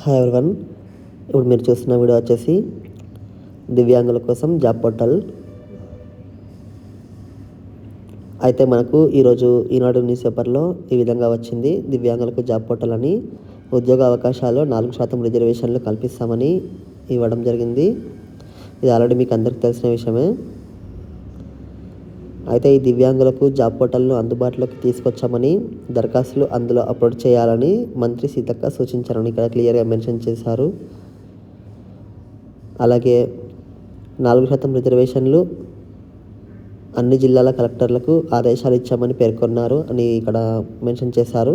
Hi everyone ఇప్పుడు మీరు చూస్తున్న వీడియో వచ్చేసి దివ్యాంగుల కోసం జాబ్ పోర్టల్. అయితే మనకు ఈరోజు ఈనాడు న్యూస్ పేపర్లో ఈ విధంగా వచ్చింది దివ్యాంగులకు జాబ్ పోర్టల్ అని. ఉద్యోగ అవకాశాలు నాలుగు శాతం రిజర్వేషన్లు కల్పిస్తామని ఇవ్వడం జరిగింది. ఇది ఆల్రెడీ మీకు అందరికీ తెలిసిన విషయమే. అయితే ఈ దివ్యాంగులకు జాబ్ పోర్టల్ను అందుబాటులోకి తీసుకొచ్చామని దరఖాస్తులు అందులో అప్లోడ్ చేయాలని మంత్రి సీతక్క సూచించారని ఇక్కడ క్లియర్గా మెన్షన్ చేశారు. అలాగే నాలుగు శాతం రిజర్వేషన్లు అన్ని జిల్లాల కలెక్టర్లకు ఆదేశాలు ఇచ్చామని పేర్కొన్నారు అని ఇక్కడ మెన్షన్ చేశారు.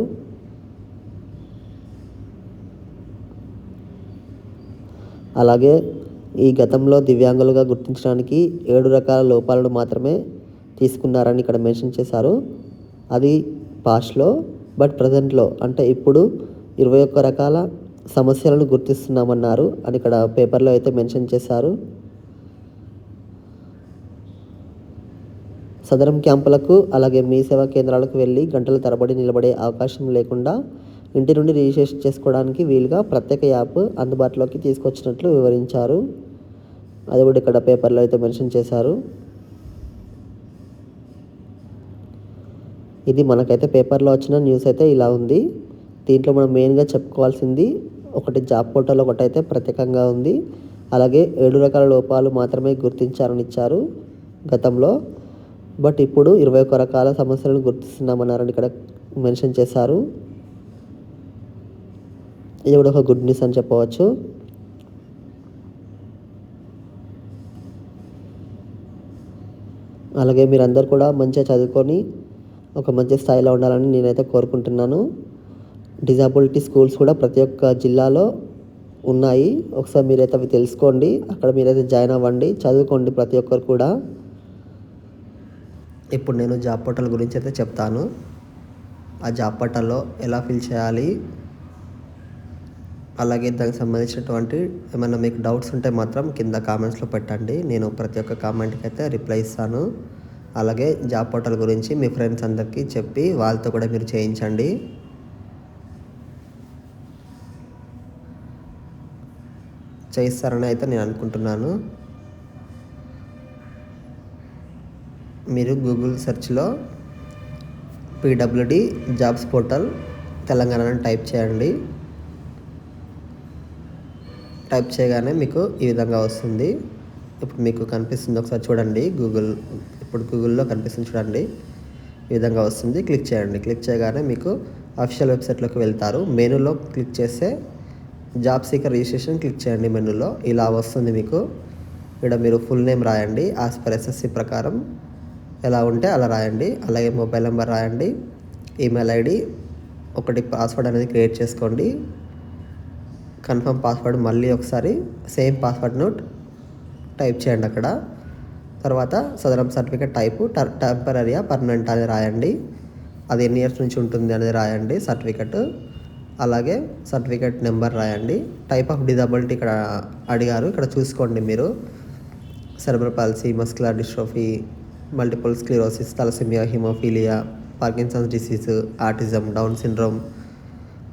అలాగే ఈ గతంలో దివ్యాంగులుగా గుర్తించడానికి ఏడు రకాల లోపాలను మాత్రమే తీసుకున్నారని ఇక్కడ మెన్షన్ చేశారు. అది పాస్ట్లో బట్ ప్రజెంట్లో అంటే ఇప్పుడు ఇరవై ఒక్క రకాల సమస్యలను గుర్తిస్తున్నామన్నారు అని ఇక్కడ పేపర్లో అయితే మెన్షన్ చేశారు. సదరం క్యాంపులకు అలాగే మీ సేవా కేంద్రాలకు వెళ్ళి గంటల తరబడి నిలబడే అవకాశం లేకుండా ఇంటి నుండి రిజిస్ట్రేషన్ చేసుకోవడానికి వీలుగా ప్రత్యేక యాప్ అందుబాటులోకి తీసుకొచ్చినట్లు వివరించారు. అది కూడా ఇక్కడ పేపర్లో అయితే మెన్షన్ చేశారు. ఇది మనకైతే పేపర్లో వచ్చిన న్యూస్ అయితే ఇలా ఉంది. దీంట్లో మనం మెయిన్గా చెప్పుకోవాల్సింది ఒకటి జాబ్ పోర్టల్ ఒకటి అయితే ప్రత్యేకంగా ఉంది. అలాగే ఏడు రకాల లోపాలు మాత్రమే గుర్తించారని ఇచ్చారు గతంలో. బట్ ఇప్పుడు ఇరవై ఒక్క రకాల సమస్యలను గుర్తిస్తున్నామన్నారని ఇక్కడ మెన్షన్ చేశారు. ఇది కూడా ఒక గుడ్ న్యూస్ అని చెప్పవచ్చు. అలాగే మీరందరూ కూడా మంచిగా చదువుకొని ఒక మంచి స్థాయిలో ఉండాలని నేనైతే కోరుకుంటున్నాను. డిజాబిలిటీ స్కూల్స్ కూడా ప్రతి ఒక్క జిల్లాలో ఉన్నాయి. ఒకసారి మీరైతే అవి తెలుసుకోండి. అక్కడ మీరైతే జాయిన్ అవ్వండి. చదువుకోండి ప్రతి ఒక్కరు కూడా. ఇప్పుడు నేను జాబ్ పోర్టల్ గురించి అయితే చెప్తాను. ఆ జాబ్ పోర్టల్లో ఎలా ఫిల్ చేయాలి? అలాగే దానికి సంబంధించినటువంటి ఏమైనా మీకు డౌట్స్ ఉంటే మాత్రం కింద కామెంట్స్లో పెట్టండి. నేను ప్రతి ఒక్క కామెంట్కి అయితే రిప్లై ఇస్తాను. అలాగే జాబ్ పోర్టల్ గురించి మీ ఫ్రెండ్స్ అందరికీ చెప్పి వాళ్ళతో కూడా మీరు చేయించండి. చేయిస్తారని అయితే నేను అనుకుంటున్నాను. మీరు Google సెర్చ్లో PWD jobs portal Telangana type చేయండి. టైప్ చేయగానే మీకు ఈ విధంగా వస్తుంది. ఇప్పుడు మీకు కనిపిస్తుంది. ఒకసారి చూడండి గూగుల్ ఇప్పుడు గూగుల్లో కనిపిస్తుంది చూడండి. ఈ విధంగా వస్తుంది. క్లిక్ చేయండి. క్లిక్ చేయగానే మీకు అఫీషియల్ వెబ్సైట్లోకి వెళ్తారు. మెనూలో క్లిక్ చేస్తే జాబ్ సీకర్ రిజిస్ట్రేషన్ క్లిక్ చేయండి మెనూలో. ఇలా వస్తుంది మీకు. ఇక్కడ మీరు ఫుల్ నేమ్ రాయండి. యాజ్ పర్ ఎస్ఎస్సి ప్రకారం ఎలా ఉంటే అలా రాయండి. అలాగే మొబైల్ నెంబర్ రాయండి. ఈమెయిల్ ఐడి ఒకటి పాస్వర్డ్ అనేది క్రియేట్ చేసుకోండి. కన్ఫర్మ్ పాస్వర్డ్ మళ్ళీ ఒకసారి సేమ్ పాస్వర్డ్ నోట్ టైప్ చేయండి అక్కడ. తర్వాత సదరం సర్టిఫికేట్ టైపు టెంపరీయా పర్మనెంట్ అనేది రాయండి. అది ఎన్ని ఇయర్స్ నుంచి ఉంటుంది అనేది రాయండి సర్టిఫికెట్. అలాగే సర్టిఫికేట్ నెంబర్ రాయండి. టైప్ ఆఫ్ డిజబిలిటీ ఇక్కడ అడిగారు. ఇక్కడ చూసుకోండి మీరు. Cerebral palsy muscular dystrophy multiple sclerosis thalassaemia haemophilia Parkinson's disease autism Down syndrome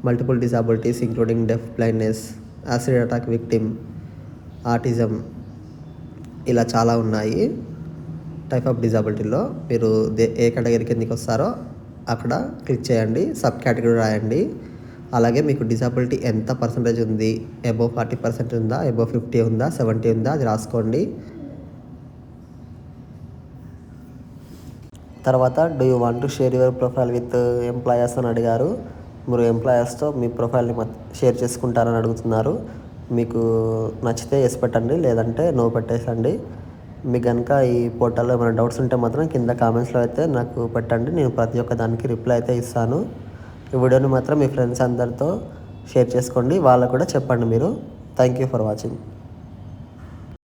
multiple disabilities including deaf blindness acid attack victim autism ఇలా చాలా ఉన్నాయి. టైప్ ఆఫ్ డిజాబిలిటీలో మీరు ఏ కేటగిరీ కిందకి వస్తారో అక్కడ క్లిక్ చేయండి. సబ్ కేటగిరీ రాయండి. అలాగే మీకు డిజాబిలిటీ ఎంత పర్సంటేజ్ ఉంది? అబోవ్ ఫార్టీ పర్సెంట్ ఉందా? అబోవ్ ఫిఫ్టీ ఉందా? సెవెంటీ ఉందా? అది రాసుకోండి. తర్వాత do you want to share your profile with employers అని అడిగారు. మీరు ఎంప్లాయర్స్తో మీ ప్రొఫైల్ని షేర్ చేసుకుంటారని అడుగుతున్నారు. మీకు నచ్చితే ఎస్ పెట్టండి లేదంటే నో పెట్టేసండి. మీకు కనుక ఈ పోర్టల్లో ఏమైనా డౌట్స్ ఉంటే మాత్రం కింద కామెంట్స్లో అయితే నాకు పెట్టండి నేను ప్రతి ఒక్క దానికి రిప్లై అయితే ఇస్తాను. ఈ వీడియోని మాత్రం మీ ఫ్రెండ్స్ అందరితో షేర్ చేసుకోండి వాళ్ళకు కూడా చెప్పండి మీరు. Thank you for watching